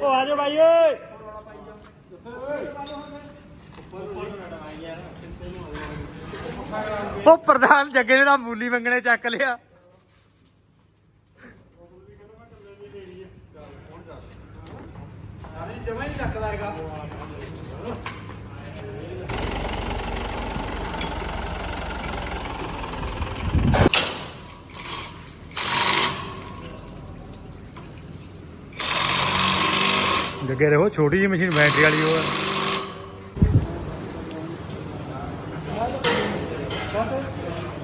ਉਹ ਆ ਜਾਓ ਭਾਈ, ਓਏ। ਉਹ ਪ੍ਰਧਾਨ ਜੱਗੇ ਨੇ ਤਾਂ ਮੂਲੀ ਮੰਗਣੇ ਚੱਕ ਲਿਆ। ਜਮਾ ਹੀ ਚੱਕਦਾ ਹੈਗਾ। ਜੱਗੇ ਰਹੋ ਛੋਟੀ ਜਿਹੀ ਮਸ਼ੀਨ ਬੈਟਰੀ ਵਾਲੀ ਉਹ ਹੈ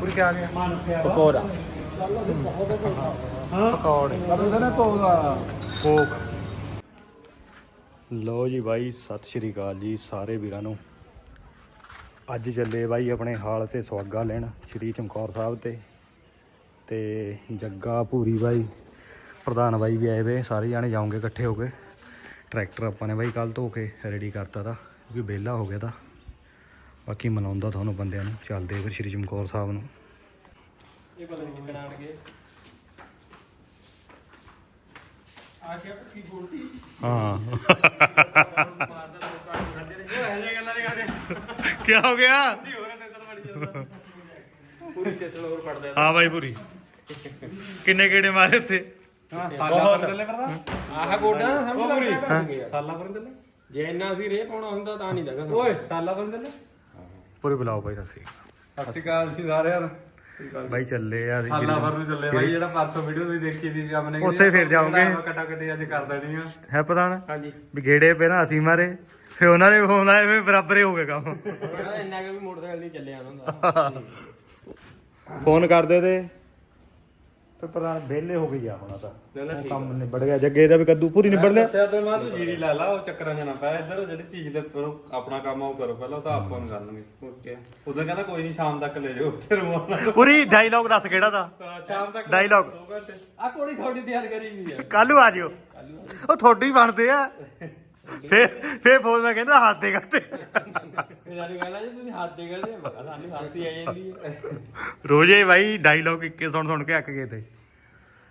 ਪੂਰੀ ਕੀ ਆ? ਗਿਆ ਪਕੌੜਾ। ਪਕੌੜੇ ਬੰਦੇ ਨੇ ਪਊਗਾ ਕੋਕ ਲੋ ਜੀ ਬਾਈ ਸਤਿ ਸ਼੍ਰੀ ਅਕਾਲ ਜੀ ਸਾਰੇ ਵੀਰਾਂ ਨੂੰ। ਅੱਜ ਚੱਲੇ ਬਾਈ ਆਪਣੇ ਹਾਲ ਤੇ ਸੁਆਗਾ ਲੈਣ ਸ਼੍ਰੀ ਚਮਕੌਰ ਸਾਹਿਬ ਤੇ। ਤੇ ਜੱਗਾ ਭੂਰੀ ਬਾਈ ਪ੍ਰਧਾਨ ਬਾਈ ਵੀ ਆਏ ਵੇ ਸਾਰੇ ਜਾਣੇ ਜਾਓਗੇ ਇਕੱਠੇ ਹੋ ਕੇ। ਟਰੈਕਟਰ ਆਪਾਂ ਨੇ ਬਾਈ ਕੱਲ ਧੋ ਕੇ ਰੈਡੀ ਕਰਤਾ ਤਾ ਕਿਉਂਕਿ ਵਿਹਲਾ ਹੋ ਗਿਆ ਤਾਂ। ਬਾਕੀ ਮਨਾਉਂਦਾ ਤੁਹਾਨੂੰ ਬੰਦਿਆਂ ਨੂੰ ਚੱਲਦੇ ਫਿਰ ਸ਼੍ਰੀ ਚਮਕੌਰ ਸਾਹਿਬ ਨੂੰ। ਇਹ ਪਤਾ ਨਹੀਂ ਆਣਗੇ ਆ ਕੇ ਕੀ ਗੋਲਤੀ ਹਾਂ। ਕੀ ਹੋ ਗਿਆ? ਹੋ ਪੂਰੀ ਟੈਸਲ ਹੋਰ ਪੜਦਾ ਹਾਂ ਬਾਈ ਪੂਰੀ। ਕਿੰਨੇ ਕੀੜੇ ਮਾਰੇ ਉੱਥੇ? ਸਾਲਾ ਪਰ ਚੱਲੇ ਪਰਦਾ ਆਹ ਗੋਡਾ ਨਾ ਸਮਝ ਲੱਗ ਸਾਲਾ ਪਰ ਚੱਲੇ ਜੇ ਇੰਨਾ ਅਸੀਂ ਰੇ ਪਾਉਣਾ ਹੁੰਦਾ ਤਾਂ ਨਹੀਂ ਲੱਗਾ ਓਏ ਸਾਲਾ ਪਰ ਚੱਲੇ ਪੂਰੀ ਬੁਲਾਓ ਬਾਈ ਸਸੀ ਸਤਿ ਸ਼੍ਰੀ ਅਕਾਲ ਜੀ ਸਾਰਿਆਂ ਨੂੰ। ਬਾਈ ਚੱਲੇ ਆ ਅਸੀਂ ਸਾਲਾ ਭਰ ਨੂੰ ਚੱਲੇ ਬਾਈ ਜਿਹੜਾ ਪਰਸੋਂ ਵੀਡੀਓ ਤੁਸੀਂ ਦੇਖੀ ਸੀ ਆਪਣੇ ਉੱਥੇ ਫਿਰ ਜਾਓਗੇ। ਕਟਾ ਕਟੀ ਅੱਜ ਕਰ ਦੇਣੀ ਆ। ਹੈ ਪਤਾ ਨਾ? ਹਾਂਜੀ। ਵੀ ਗੇੜੇ ਪਹਿਲਾਂ ਅਸੀਂ ਮਾਰੇ। ਫਿਰ ਉਹਨਾਂ ਦੇ ਫੋਨ ਆਏ ਫਿਰ ਬਰਾਬਰ ਹੀ ਹੋ ਗਿਆ ਕੰਮ। ਇੰਨਾ ਕਿ ਵੀ ਮੋਟਰਸਾਈਕਲ ਨਹੀਂ ਚੱਲਿਆ ਉਹਨਾਂ ਦਾ। ਫੋਨ ਕਰਦੇ ਤੇ। ਫਿਰ ਪਤਾ ਵਿਹਲੇ ਹੋ ਗਏ ਆ ਹੁਣ ਤਾਂ। ਉਹ ਕੰਮ ਨਿਬੜ ਗਿਆ। ਜੱਗੇ ਦਾ ਵੀ ਕੱਦੂ ਪੂਰੀ ਨਿਬੜ ਲਿਆ ਦੱਸਿਆ ਤੇ ਮੈਂ ਤੂੰ ਜੀਰੀ ਲਾ ਲਾ ਉਹ ਚੱਕਰਾਂ ਚ ਨਾ ਪੈ। ਇੱਧਰ ਜਿਹੜੀ ਚੀਜ਼ ਦੇ ਉੱਪਰ ਆਪਣਾ ਕੰਮ ਉਹ ਕਰੋ ਪਹਿਲਾਂ ਤਾਂ ਆਪਾਂ ਨੂੰ ਕਰਨਗੇ ਓਕੇ। ਉਦੋਂ ਕਹਿੰਦਾ ਕੋਈ ਨਹੀਂ ਸ਼ਾਮ ਤੱਕ ਲੈ ਜਾਓ ਤੇ ਰੁਮਾਨਾ ਪੂਰੀ ਡਾਇਲੌਗ ਦੱਸ ਕਿਹੜਾ ਦਾ? ਸ਼ਾਮ ਤੱਕ ਘੰਟੇ। ਆ ਕੋੜੀ ਥੋੜੀ ਤਿਆਰ ਕਰੀ ਵੀ ਆ। ਕੱਲੂ ਆ ਜਿਓ। ਉਹ ਤੁਹਾਡੇ ਬਣਦੇ ਆ। ਫੇਰ ਫੇਰ ਫੋਨ ਮੈਂ ਕਹਿੰਦਾ ਹੱਥ ਦੇ ਕਰਤੇ ਇਹ ਸਾਰੀ ਗੱਲ ਆ ਜੀ ਤੁਸੀਂ ਹੱਥ ਦੇ ਕਰਦੇ ਮੈਂ ਕਿਹਾ ਸਾਨੂੰ ਹੱਥ ਹੀ ਆ ਜਾਂਦੀ ਹੈ ਰੋਜੇ ਬਾਈ ਡਾਇਲੌਗ ਇੱਕੇ ਸੁਣ ਸੁਣ ਕੇ ਅੱਕ ਗਏ ਤੇ।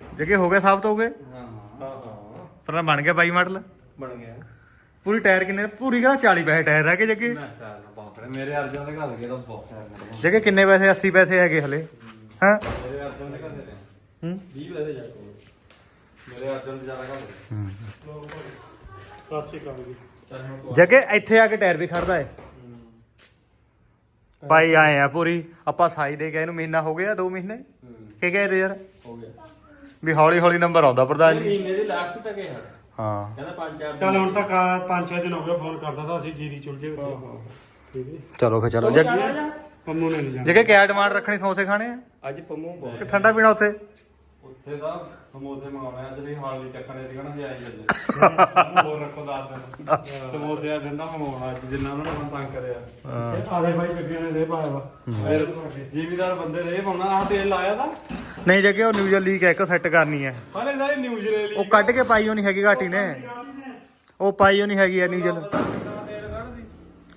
ਜੱਗੇ ਹੋ ਗਏ ਸਾਬਤ ਹੋ ਗਏ? ਹਾਂ। ਹਾਂ ਹਾਂ। ਪਰ ਬਣ ਗਿਆ ਬਾਈ ਮਾਡਲ? ਬਣ ਗਿਆ। ਪੂਰੀ ਟਾਇਰ ਕਿੰਨੇ ਪੂਰੀ ਕਾ 40 ਪੈਸੇ ਟਾਇਰ ਰਹਿ ਗਏ ਜੱਗੇ ਮੇਰੇ ਅਰਜਨ ਦੇ ਘਰ ਗਏ ਤਾਂ ਬਹੁਤ ਹੈ ਜੱਗੇ ਕਿੰਨੇ ਪੈਸੇ? 80 ਪੈਸੇ ਹੈਗੇ ਹਲੇ। ਹਾਂ? ਮੇਰੇ ਅਰਜਨ ਦੇ ਘਰ ਦੇ ਹੂੰ? 20 ਵਜੇ ਜਾ ਕੇ ਮੇਰੇ ਅਰਜਨ ਦੇ ਜ਼ਿਆਦਾ ਜੱਗੇ ਇੱਥੇ ਆ ਕੇ ਟਾਇਰ ਵੀ ਖੜਦਾ ਹੈ। ਭਾਈ ਆਏ ਆ ਪੂਰੀ। ਆਪਾਂ ਸਾਈ ਦੇ ਕੇ ਇਹਨੂੰ ਮਹੀਨਾ ਹੋ ਗਿਆ 2 ਮਹੀਨੇ? ਕੀ ਕਹੇ ਤੇ ਯਾਰ? ਹੋ ਗਿਆ। ਵੀ ਹੌਲੀ ਹੌਲੀ ਨੰਬਰ ਆਉਂਦਾ ਪ੍ਰਧਾਨ ਜੀ। ਮਹੀਨੇ ਦੀ ਲਾਸਟ ਤੱਕ ਹੈ। ਹਾਂ। ਕਹਿੰਦਾ ਪੰਜ ਚਾਰ ਚੱਲ ਹੁਣ ਤੱਕ 5-6 ਦਿਨ ਹੋ ਗਏ ਫੋਨ ਕਰਦਾ ਤਾਂ ਅਸੀਂ ਜੀਰੀ ਚੁਲਝੇ ਵਿੱਚ। ਠੀਕ ਹੈ। ਚਲੋ ਫੇ ਚਲੋ। ਜੱਗੇ ਪੰਮੂ ਨੇ ਨਹੀਂ ਜਾਣਾ। ਜੱਗੇ ਕਿਆ ਡਿਮਾਂਡ ਰੱਖਣੀ ਸਮੋਸੇ ਖਾਣੇ ਆ? ਅੱਜ ਪੰਮੂ ਬਹੁਤ ਠੰਡਾ ਪੀਣਾ ਉੱਥੇ? ਉੱਥੇ ਦਾ ਸਮੋਸੇ ਮੰਗਾਉਣੇ ਅੱਜ ਨਹੀਂ ਹਾਲ ਨਹੀਂ ਚੱਕਣੇ ਸੀ ਕਹਣਾ ਸੀ ਆਈ ਚੱਲੇ ਹੋਰ ਰੱਖੋ ਦੱਸ ਦਿਨ। ਸਮੋਸੇ ਆ ਠੰਡਾ ਮੰਗਾਉਣਾ ਅੱਜ ਜਿੰਨਾ ਉਹਨਾਂ ਨੇ ਤੰਗ ਕਰਿਆ। ਆਲੇ ਭਾਈ ਗੱਡੀਆਂ ਨੇ ਦੇ ਪਾਇਆ ਵਾ। ਫਿਰ ਜੀਵੀਦਾਰ ਬੰਦੇ ਨੇ ਇਹ ਪਾਉਣਾ ਆਹ ਤੇਲ ਲਾਇਆ ਤਾਂ? ਨਹੀਂ ਜੱਗੇ ਉਹ ਨਿਊਜ਼ਲ ਲੀਕ ਹੈ ਇੱਕ ਸੈੱਟ ਕਰਨੀ ਹੈ। ਹਾਲੇ ਸਾਰੇ ਨਿਊਜ਼ ਲੈ ਲਈ ਉਹ ਕੱਢ ਕੇ ਪਾਈ ਨਹੀਂ ਹੈਗੀ ਘਾਟੀ ਨੇ। ਉਹ ਪਾਈ ਨਹੀਂ ਹੈਗੀ ਆ ਨਿਊਜ਼ਲ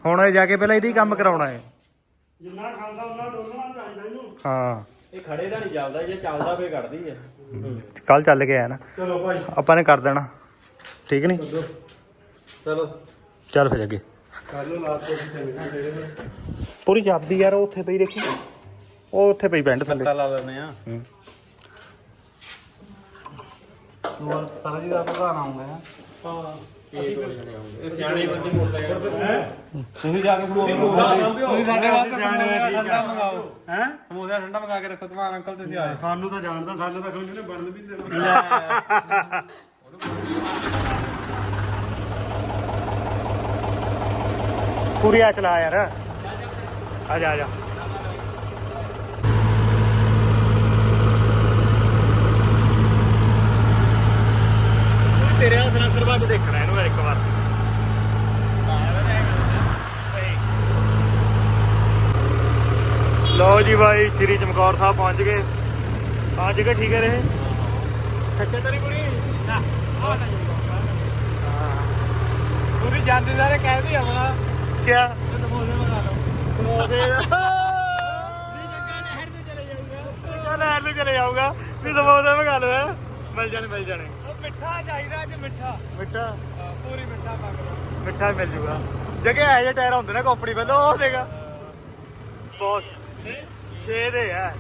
ਹੁਣ ਇਹ ਜਾ ਕੇ ਪਹਿਲਾਂ ਇਹਦਾ ਹੀ ਕੰਮ ਕਰਾਉਣਾ ਹੈ। ਜਿੰਨਾ ਖਾਂਦਾ ਉਹਨਾਂ ਡੋਲਣਾ ਚਾਹੀਦਾ ਇਹਨੂੰ। ਹਾਂ। ਇਹ ਖੜੇ ਦਾ ਨਹੀਂ ਚੱਲਦਾ ਜੇ ਚੱਲਦਾ ਫੇ ਕੱਢਦੀ ਹੈ। ਕੱਲ ਚੱਲ ਕੇ ਆਇਆ ਨਾ। ਚਲੋ ਭਾਈ। ਆਪਾਂ ਨੇ ਕਰ ਦੇਣਾ। ਠੀਕ ਨਹੀਂ? ਚਲੋ। ਚੱਲ। ਫਿਰ ਅੱਗੇ। ਕੱਲ ਨੂੰ ਲਾਸਟ ਤੇ ਦੇ ਪੂਰੀ ਚਾਬੀ ਯਾਰ ਉਹ ਉੱਥੇ ਪਈ ਦੇਖੀ। ਉਹ ਉੱਥੇ ਪਈ ਪੈਂਟ ਥੱਲੇ। ਲਾ ਲੈਣੇ ਆ। ਹੂੰ। ਤੂੰ ਸਾਰਾ ਜੀ ਦਾ ਪ੍ਰਧਾਨ ਆਉਂਗਾ ਹਾਂ। ਇਹ ਸਿਆਣੇ ਬੰਦੇ ਮੋਟਰਸਾਈਕਲ ਤੁਸੀਂ ਜਾ ਕੇ ਤੁਸੀਂ ਤੁਸੀਂ ਸਾਡੇ ਵਾਸਤੇ ਸਿਆਣੇ। ਠੰਡਾ ਮੰਗਾਓ। ਹੈ? ਸਮੋਸਾ ਠੰਡਾ ਮੰਗਾ ਕੇ ਰੱਖੋ ਤੁਹਾਡਾ ਅੰਕਲ ਤੁਸੀਂ ਆਏ। ਸਾਨੂੰ ਤਾਂ ਜਾਣਦਾ ਸਾਨੂੰ ਤਾਂ ਕੋਈ ਨਹੀਂ ਬਣਨ ਵੀ ਨਹੀਂ ਦੇਣਾ। ਪੂਰੀ ਆ ਚਲਾ ਯਾਰ। ਆ ਜਾ ਆ ਜਾ। ਤੇਰੇ ਨਾਲ ਸਲੈਂਸਰ ਬਾਅਦ ਦੇਖਣਾ। ਇਹਨੂੰ ਯਾਰ ਇੱਕ ਵਾਰ ਲਓ ਜੀ ਬਾਈ ਸ਼੍ਰੀ ਚਮਕੌਰ ਸਾਹਿਬ ਪਹੁੰਚ ਗਏ ਪਹੁੰਚ ਗਏ ਠੀਕ ਹੈ ਰਹੇ ਥੱਕੇ ਤੇਰੀ ਪੂਰੀ ਪੂਰੀ ਜਾਂਦੇ ਸਾਰੇ ਕਹਿੰਦੇ ਆਪਣਾ ਕਿਆ ਸਮੋਸੇ ਮੰਗਾ ਲਓ ਸਮੋਸੇ ਲੈਣ ਨੂੰ ਚਲੇ ਜਾਊਗਾ ਵੀ ਸਮੋਸੇ ਮੰਗਾ ਲਓ ਮਿਲ ਜਾਣੇ ਮਿਲ ਜਾਣੇ ਉਹ ਮਿੱਠਾ ਚਾਹੀਦਾ ਅੱਜ ਮਿੱਠਾ ਮਿੱਠਾ ਪੂਰੀ ਮਿੱਠਾ ਮਿਲ ਜੂਗਾ। ਜਗੇ ਇਹ ਜਿਹੇ ਟਾਇਰ ਹੁੰਦੇ ਨੇ ਕੰਪਨੀ ਵੱਲੋਂ ਉਹ ਦੇਗਾ ਬਹੁਤ 6 ਦੇ ਆ।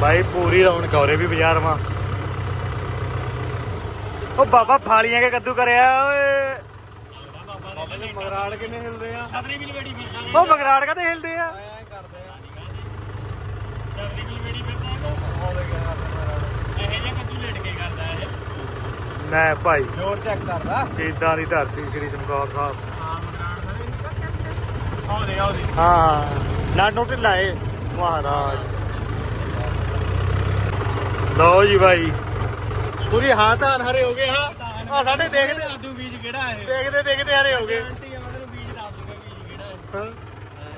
ਭਾਈ ਪੂਰੀ ਰੌਣਕ ਹੋ ਰਹੀ ਵੀ ਬਾਜ਼ਾਰ ਮਾ। ਉਹ ਬਾਬਾ ਫਾਲੀਆਂ ਕੇ ਕੱਦੂ ਕਰਿਆ ਓਏ। ਮਗਰਾੜ ਕਿੰਨੇ ਹਿਲਦੇ ਆ? ਉਹ ਮਗਰਾੜ ਕਾ ਹਿਲਦੇ ਆ? ਐ ਕਰਦੇ ਆ ਲੈ ਭਾਈ। ਜੋਰ ਚੈੱਕ ਕਰਦਾ। ਸ਼ਹੀਦਾਂ ਦੀ ਧਰਤੀ ਸ੍ਰੀ ਚਮਕੌਰ ਸਾਹਿਬ। ਹਾਂ ਮਗਰਾੜ ਦਾ ਆਉਦੇ ਆਉਦੇ। ਹਾਂ। ਨਾ ਨੋਟ ਲਾਏ। ਮਹਾਰਾਜ। ਲਓ ਜੀ ਭਾਈ। ਪੂਰੀ ਹਾਂ ਧਾਨ ਹਰੇ ਹੋ ਗਏ ਹਾਂ। ਆ ਸਾਡੇ ਦੇਖਦੇ ਆਦੂ ਬੀਜ ਕਿਹੜਾ ਹੈ ਦੇਖਦੇ ਦੇਖਦੇ ਹਰੇ ਹੋ ਗਏ। ਆਂਟੀ ਆ ਮੈਨੂੰ ਬੀਜ ਦੱਸ ਦੂਗਾ ਬੀਜ ਕਿਹੜਾ ਹੈ।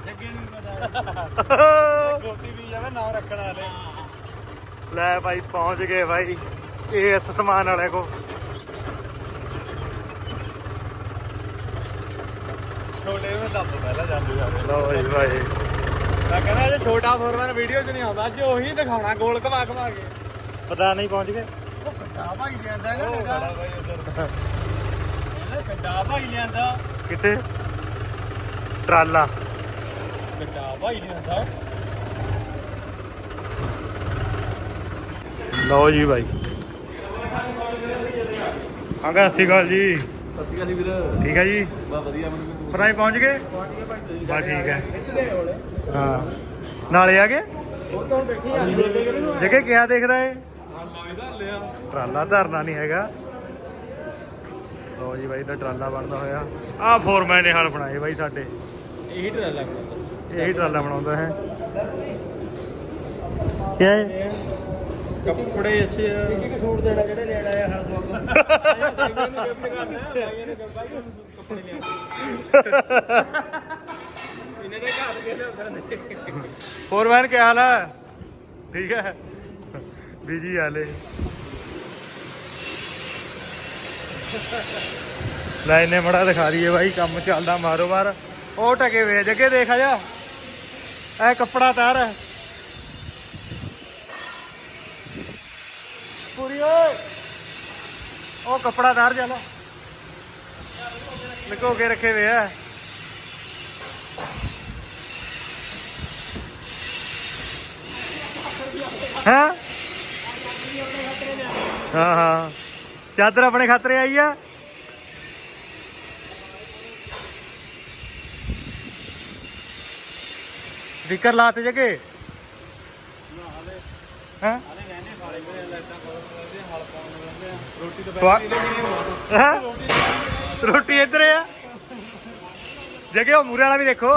ਜੱਗੇ ਨੂੰ ਪਤਾ ਗੋਤੀ ਬੀਜ ਆਵੇ ਨਾਮ ਰੱਖਣ ਵਾਲੇ। ਲੈ ਭਾਈ ਪਹੁੰਚ ਗਏ ਭਾਈ। ਇਹ ਸਤਮਾਨ ਵਾਲੇ ਕੋ ਛੋਟੇ ਨੂੰ ਦੱਬ ਪਹਿਲਾਂ ਜਾਂਦੇ ਜਾਂਦੇ ਲਓ ਜੀ ਭਾਈ। ਮੈਂ ਕਹਿੰਦਾ ਜੇ ਛੋਟਾ ਫੋਰਮੈਨ ਵੀਡੀਓ 'ਚ ਨਹੀਂ ਆਉਂਦਾ ਅੱਜ ਉਹੀ ਦਿਖਾਉਣਾ ਗੋਲ ਘਵਾ ਘਵਾ ਕੇ। ਪਤਾ ਨਹੀਂ ਪਹੁੰਚ ਗਏ। ਕੱਡਾ ਭਾਈ ਨਾ ਭਾਈ ਲਿਆਂਦਾ। ਕਿੱਥੇ? ਟਰਾਲਾ। ਕੱਡਾ ਭਾਈ ਲਿਆਂਦਾ। ਲਓ ਜੀ ਭਾਈ ਆਗਾ ਸਤਿ ਸ਼੍ਰੀ ਅਕਾਲ ਜੀ। ਸਤਿ ਸ਼੍ਰੀ ਅਕਾਲ ਵੀਰ। ਠੀਕ ਹੈ ਜੀ? ਬਾ ਵਧੀਆ ਮੈਨੂੰ ਪਰਾਈ ਪਹੁੰਚ ਗਏ? ਬਸ ਠੀਕ ਹੈ। ਹਾਂ। ਨਾਲੇ ਆ ਗਏ? ਜਗੇ ਕਿਹਾ ਦੇਖਦਾ ਏ? ਟਰਾਲਾ ਧਰਨਾ ਨਹੀਂ ਹੈਗਾ। ਲਓ ਜੀ ਬਾਈ ਦਾ ਟਰਾਲਾ ਬਣਦਾ ਹੋਇਆ। ਆਹ ਫੋਰਮੈਨ ਨੇ ਹਲ ਬਣਾਏ ਬਾਈ ਸਾਡੇ। ਇਹੀ ਲੱਗਦਾ ਸਰ। ਇਹੀ ਟਰਾਲਾ ਬਣਾਉਂਦਾ ਹੈ। ਕੀ ਹੈ ਕੱਪੜੇ ਅੱਛੇ ਆ। ਇੱਕ ਸੂਟ ਦੇਣਾ ਜਿਹੜੇ ਲੈਣ ਆਇਆ ਹਲ ਭਾਈਆਂ ਨੂੰ। ਗਿਫਟ ਕਰਨਾ ਭਾਈਆਂ ਨੇ ਕੱਪੜੇ ਲਿਆ ਇਹਨਾਂ ਨੇ ਘਰ ਕੇ ਲਿਆ ਫਿਰਦੇ ਫੋਰਮੈਨ ਕੀ ਹਾਲ ਹੈ? ਠੀਕ ਹੈ। ਬਿਜ਼ੀ ਹਾਲੇ ਲੈ। ਇਹਨੇ ਮੜਾ ਦਿਖਾ ਦਈਏ ਬਾਈ, ਕੰਮ ਚੱਲਦਾ ਮਾਰੋ ਮਾਰ ਉਹ ਟਕੇ ਵੇ ਜੱਗੇ ਦੇਖ ਆ ਜਾ। ਇਹ ਕੱਪੜਾ ਤਾਰ ਪੂਰੀ ਓਏ। ਉਹ ਕੱਪੜਾ ਤਾਰ ਚੱਲ। ਲੁਕੋ ਕੇ ਰੱਖੇ ਵੇ ਆ। ਹਾਂ? ਹਾਂ ਹਾਂ। ਚਾਦਰ ਆਪਣੇ ਖਾਤਰੇ ਆਈ ਆ? ਸਪੀਕਰ ਲਾਤੇ ਜਗੇ। ਹਾਂ? ਰੋਟੀ ਹੈਂ? ਰੋਟੀ ਇੱਧਰ ਆ। ਜਗੇ, ਉਹ ਮੂਰੇ ਵਾਲਾ ਵੀ ਦੇਖੋ।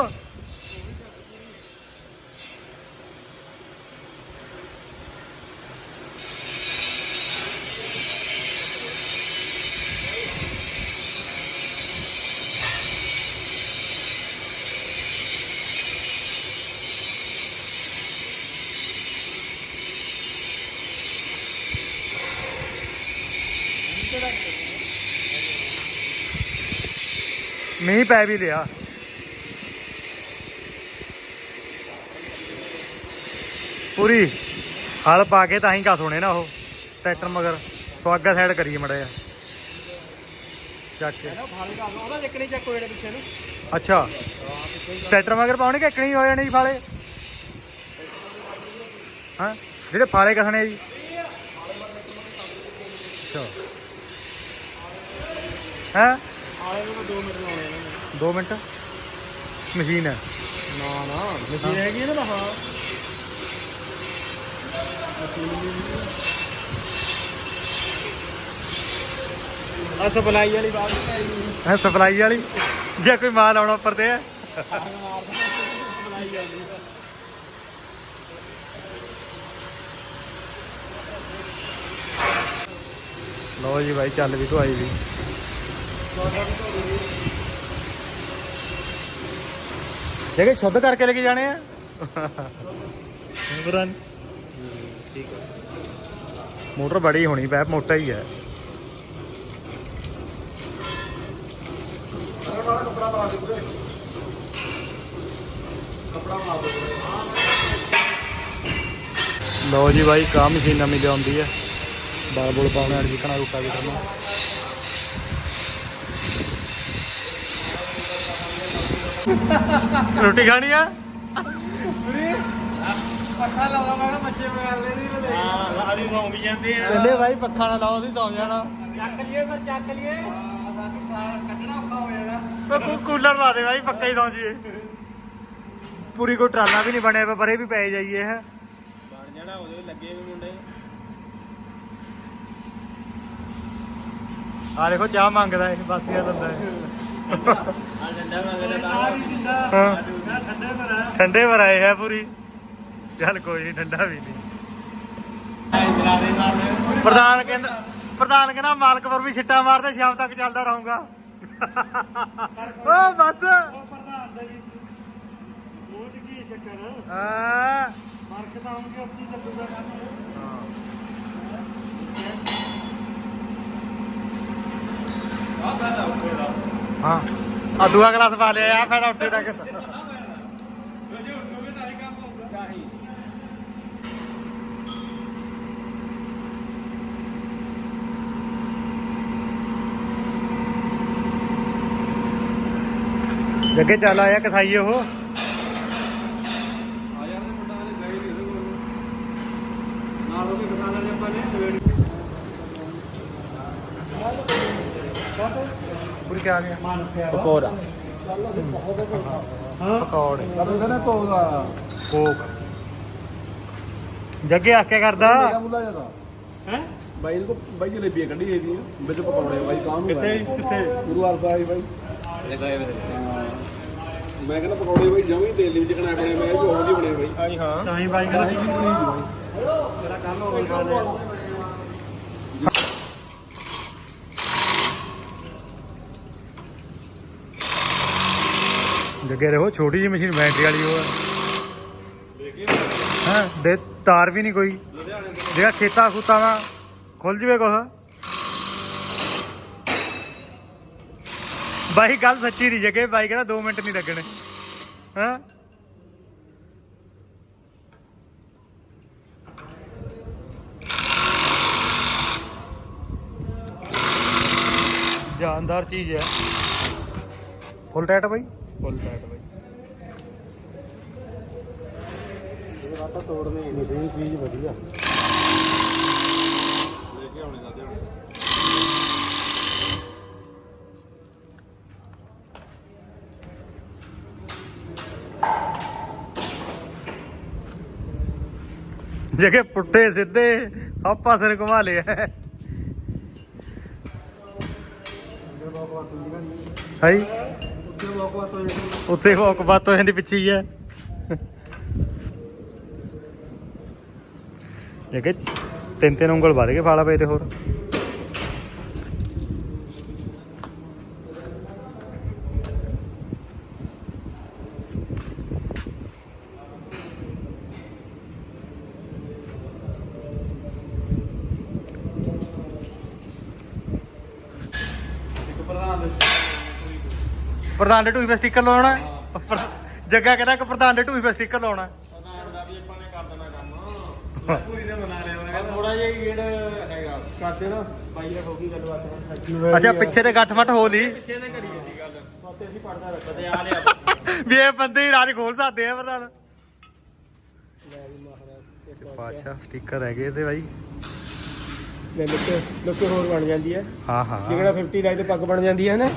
ਮੀਂਹ ਪੈ ਵੀ ਲਿਆ ਪੂਰੀ ਹਲ ਪਾ ਕੇ ਤਾਂ ਹੀ ਕਾ ਸੋਣੇ ਨਾ ਉਹ। ਟਰੈਕਟਰ ਮਗਰ। ਸਵਾਗਾ ਸਾਈਡ ਕਰੀਏ ਮੜਾ ਜਾ ਚੱਕ ਕੇ। ਉਹਦਾ ਚੱਕਣੀ ਚੱਕ ਹੋਏ ਪਿੱਛੇ ਨੂੰ। ਅੱਛਾ। ਟਰੈਕਟਰ ਮਗਰ ਪਾਉਣੇ ਕਿ ਇੱਕਣੀ ਹੋ ਜਾਣੇ ਜੀ ਫਾਲੇ? ਹਾਂ? ਜਿਹੜੇ ਫਾਲੇ ਕਸਣੇ ਜੀ। ਅੱਛਾ। ਹੈ? ਨੂੰ 2 ਮਿੰਟ ਲਾਉਣੇ ਨੇ 2 ਮਿੰਟ। ਮਸ਼ੀਨ ਹੈ। ਨਾ ਨਾ ਮਸ਼ੀਨ ਹੈਗੀ ਹੈ ਨਾ ਹਾਂ। ਆ ਸਪਲਾਈ ਵਾਲੀ ਬਾਤ ਹੈ। ਸਪਲਾਈ ਵਾਲੀ? ਜੇ ਕੋਈ ਮਾਲ ਆਉਣਾ ਉੱਪਰ ਤੇ ਹੈ। ਸਪਲਾਈ ਵਾਲੀ ਲਓ ਜੀ ਭਾਈ ਚੱਲ ਵੀ ਧੁਆਈ ਵੀ। ਜਿਹੜੇ ਸ਼ੁੱਧ ਕਰਕੇ ਲੈ ਕੇ ਜਾਣੇ ਆ। ਬੁਰਾ ਮੋਟਰ ਬੜੀ ਹੋਣੀ ਪੈਪ ਮੋਟਾ ਹੀ ਹੈ। ਕੱਪੜਾ ਲਓ ਜੀ ਬਾਈ ਕਾਹ ਮਸ਼ੀਨ ਨਵੀਂ ਲਿਆਉਂਦੀ ਹੈ। ਬਾਲ ਬੋਲ ਪਾਉਣੇ ਅੜ ਜਿਕਣਾ ਰੁਕਾ ਵੀ ਕਰਨਾ। ਰੋਟੀ ਖਾਣੀ ਆ? ਪੱਖਾ ਲਾਵਾ ਮੈਂ ਬੱਚੇ ਮਾਰ ਲੈਣੀ ਉਹਦੇ ਹਾਂ ਆਦੀ ਸੌਂ ਵੀ ਜਾਂਦੇ ਆ। ਕਹਿੰਦੇ ਬਾਈ ਪੱਖਾ ਨਾ ਲਾਓ ਅਸੀਂ ਸੌਂ ਜਾਣਾ। ਚੱਕ ਲਈਏ ਫਿਰ ਚੱਕ ਲਈਏ। ਕੱਢਣਾ ਔਖਾ ਹੋ ਜਾਣਾ ਕੂ ਕੂਲਰ ਲਾ ਦੇ ਬਾਈ ਪੱਕਾ ਹੀ ਸੌਂ ਜੀਏ ਪੂਰੀ ਕੋਈ ਟਰਾਲਾ ਵੀ ਨਹੀਂ ਬਣਿਆ ਪਿਆ ਪਰੇ ਵੀ ਪੈ ਜਾਈਏ ਹੈ। ਬਣ ਜਾਣਾ ਉਹਦੇ ਲੱਗੇ ਵੀ ਮੁੰਡੇ। ਆ ਦੇਖੋ ਚਾਹ ਮੰਗਦਾ ਇਹ ਬਾਸੀਆਂ ਲੰਦਾ ਤਾਂ ਹਾਂ। ਠੰਡੇ ਪਰ ਆ ਹੈ ਪੂਰੀ। ਚੱਲ ਕੋਈ ਨਹੀਂ ਠੰਡਾ ਵੀ ਨਹੀਂ ਪ੍ਰਧਾਨ ਕਹਿੰਦਾ ਪ੍ਰਧਾਨ ਕਹਿੰਦਾ ਮਾਲਕਪੁਰ ਵੀ ਛਿੱਟਾ ਮਾਰਦੇ, ਸ਼ਾਮ ਤੱਕ ਚੱਲਦਾ ਰਹੂੰਗਾ। ਓ ਬਸ। ਉਹ ਪ੍ਰਧਾਨ ਦਾ ਜੀ ਉਹ ਕੀ ਚੱਕਰ ਆ ਫ਼ਰਕ ਆਉਂਗੇ ਆਪਣੀ ਚੱਲੂਗਾ ਕੰਮ ਆ ਫਾਇਦਾ ਉੱਪਰ ਦਾ ਹਾਂ। ਆ ਦੂਆ ਗਲਾਸ ਪਾ ਲਿਆ ਆ ਫਾਇਦਾ ਉੱਤੇ ਤੱਕ ਜੱਗੇ ਚੱਲ ਆਇਆ ਕਸਾਈ ਉਹ ਆ ਜਾਂਦੇ ਮੁੰਡਾ ਵਾਲੇ ਗਏ ਨਹੀਂ ਉਹਦੇ ਕੋਲ ਨਾਲ ਉਹਦੇ ਕਿਸਾਨਾਂ ਨੇ ਆਪਾਂ ਨੇ ਨਵੇੜ ਕਿਆ ਆ ਗਿਆ। ਪਕੌੜਾ। ਪਕੌੜੇ। ਕਹਿੰਦਾ ਨਾ ਕੋਗਾ ਕੋਕ ਜੱਗੇ ਆ ਕੇ ਕਰਦਾ ਮੁੱਲਾ ਜਾਂਦਾ ਹੈ? ਬਾਈ ਨੂੰ ਬਾਈ ਜਲੇਬੀਆਂ ਕੱਢੀ ਇਹਦੀਆਂ ਵਿੱਚ ਪਕੌੜੇ ਬਾਈ ਕਾਹ ਨੂੰ ਕਿੱਥੇ? ਕਿੱਥੇ? ਗੁਰੂਵਾਰ ਸਾਹਿਬ ਬਾਈ। ਇਹ ਗਏ ਵੇ ਮੈਂ ਕਹਿੰਦਾ ਪਕੌੜੇ ਬਾਈ ਜਮੀ ਤੇਲ ਵਿੱਚ ਕਣਾ ਬਣੇ ਮੈਂ ਜੋ ਹੋ ਜੀ ਬਣੇ ਬਾਈ। ਹਾਂ। ਤਾਂ ਹੀ ਬਾਈ ਕਹਿੰਦਾ ਤੇਰਾ ਕੱਲ ਹੋਵੇ ਖਾਣੇ ਜੱਗੇ ਰਹੋ, ਛੋਟੀ ਜਿਹੀ ਮਸ਼ੀਨ, ਬੈਟਰੀ ਵਾਲੀ ਉਹ ਹੈ ਹਾਂ, ਦੇ ਤਾਰ ਵੀ ਨਹੀਂ ਕੋਈ। ਜਿਹੜਾ ਖੇਤਾ ਖੂਤਾ ਦਾ ਖੁੱਲ ਜਵੇ ਕੁਛ। ਬਾਈ, ਗੱਲ ਸੱਚੀ ਦੀ ਜੱਗੇ, ਬਾਈ ਕਹਿੰਦਾ 2 ਮਿੰਟ ਨਹੀਂ ਲੱਗਣੇ। ਹਾਂ? ਜਾਨਦਾਰ ਚੀਜ਼ ਹੈ ਫੁੱਲ ਟਾਈਟ ਬਾਈ? ਫੁੱਲ ਪੈਟ ਬਾਈ। ਮਸ਼ੀਨ ਚੀਜ਼ ਵਧੀਆ। ਲੈ ਕੇ ਆਉਣੇ ਦਾਦੇ ਹੁਣ। ਜਗੇ ਪੁੱਠੇ ਸਿੱਧੇ ਸਭ ਪਾਸੇ ਨੂੰ ਘੁਮਾ ਲਿਆ ਹਾਈ ਉੱਥੇ ਵਾਕ ਬਾਤ ਹੋ ਜਾਂਦੀ ਪਿੱਛੇ ਹੀ ਹੈ। ਜਗੇ ਤਿੰਨ ਤਿੰਨ ਉਂਗਲ ਵੱਧ ਕੇ ਫਾਲਾ ਪਏ ਤੇ ਹੋਰ। ਪ੍ਰਧਾਨ ਦੇ ਢੂਈ 'ਤੇ ਸਟicker ਲਾਉਣਾ। ਜੱਗਾ ਕਹਿੰਦਾ ਕਿ ਪ੍ਰਧਾਨ ਦੇ ਢੂਈ 'ਤੇ ਸਟicker ਲਾਉਣਾ। ਪ੍ਰਧਾਨ ਦਾ ਵੀ ਆਪਾਂ ਨੇ ਕਰ ਦੇਣਾ ਕੰਮ। ਪੂਰੀ ਦੇ ਬਣਾ ਲਿਆ ਉਹਨੇ ਥੋੜਾ ਜਿਹਾ ਹੀ ਗੇੜ ਹੈਗਾ। ਕਰਦੇ ਨਾ ਬਾਈ ਨਾਲ ਹੋ ਗਈ ਗੱਲਬਾਤ। ਅੱਛਾ ਪਿੱਛੇ ਤੇ ਗੱਠ ਮੱਠ ਹੋ ਲਈ ਪਿੱਛੇ ਤੇ ਕਰੀ ਜਾਂਦੀ ਗੱਲ। ਉੱਥੇ ਅਸੀਂ ਪੜਦਾ ਰੱਖਦੇ ਤੇ ਆ ਲਿਆ। ਵੀ ਇਹ ਬੰਦੇ ਹੀ ਰਾਜ ਖੋਲ ਸਕਦੇ ਆ ਪ੍ਰਧਾਨ। ਪਾਸ਼ਾ ਸਟicker ਹੈਗੇ ਤੇ ਬਾਈ। ਲੈ ਲੁੱਕ ਲੁੱਕ ਹੋਰ ਬਣ ਜਾਂਦੀ ਹੈ। ਹਾਂ ਹਾਂ। ਜਿਹੜਾ 50 ਲਾਈ ਤੇ ਪੱਗ ਬਣ ਜਾਂਦੀ ਹੈ ਨਾ।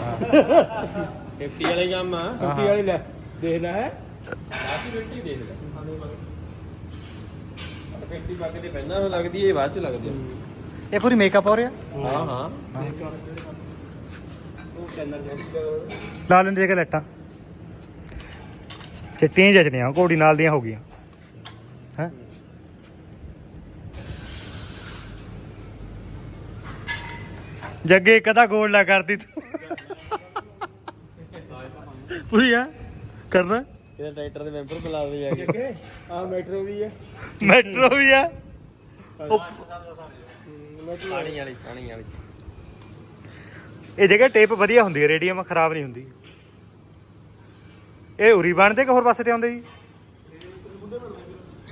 50 ਵਾਲੇ ਕੰਮ ਆ। 50 ਵਾਲੀ ਲੈ ਦੇਖ ਲੈ ਹੈ। ਕਾਫੀ 50 ਦੇਖ ਲੈ। 50 ਪੱਗ ਤੇ ਪਹਿਲਾਂ ਉਹ ਲੱਗਦੀ ਹੈ ਇਹ ਬਾਅਦ ਚ ਲੱਗਦੀ ਹੈ। ਇਹ ਪੂਰੀ ਮੇਕਅਪ ਹੋ ਰਿਹਾ ਹਾਂ ਹਾਂ। ਉਹ ਚੈਨਲ ਜਿਹੜੀ ਲਾ ਲੈਂਦੇ ਜੇ ਕਿ ਲੈਟਾਂ ਚਿੱਟੀਆਂ ਜਚਣੀਆਂ ਘੋੜੀ ਨਾਲ ਦੀਆਂ ਹੋ ਗਈਆਂ। ਜੱਗੇ ਕਦਾ ਗੋਲ ਨਾ ਕਰਦੀ ਤੂੰ। ਪੂਰੀ ਆ? ਕਰਨਾ? ਇਹਦਾ ਟਰੈਕਟਰ ਦੇ ਮੈਂਬਰ ਬੁਲਾ ਦੇ ਜਾ ਕੇ। ਆ ਮੈਟਰੋ ਦੀ ਹੈ ਮੈਟਰੋ ਵੀ ਆ? ਪਾਣੀ ਵਾਲੀ ਪਾਣੀ ਵਾਲੀ। ਇਹ ਜਗ੍ਹਾ ਟੇਪ ਵਧੀਆ ਹੁੰਦੀ ਹੈ ਰੇਡੀਅਮ ਖਰਾਬ ਨਹੀਂ ਹੁੰਦੀ। ਇਹ ਉਰੀ ਬਣਦੇ ਕਿ ਹੋਰ ਪਾਸੇ ਤੇ ਆਉਂਦੇ ਜੀ?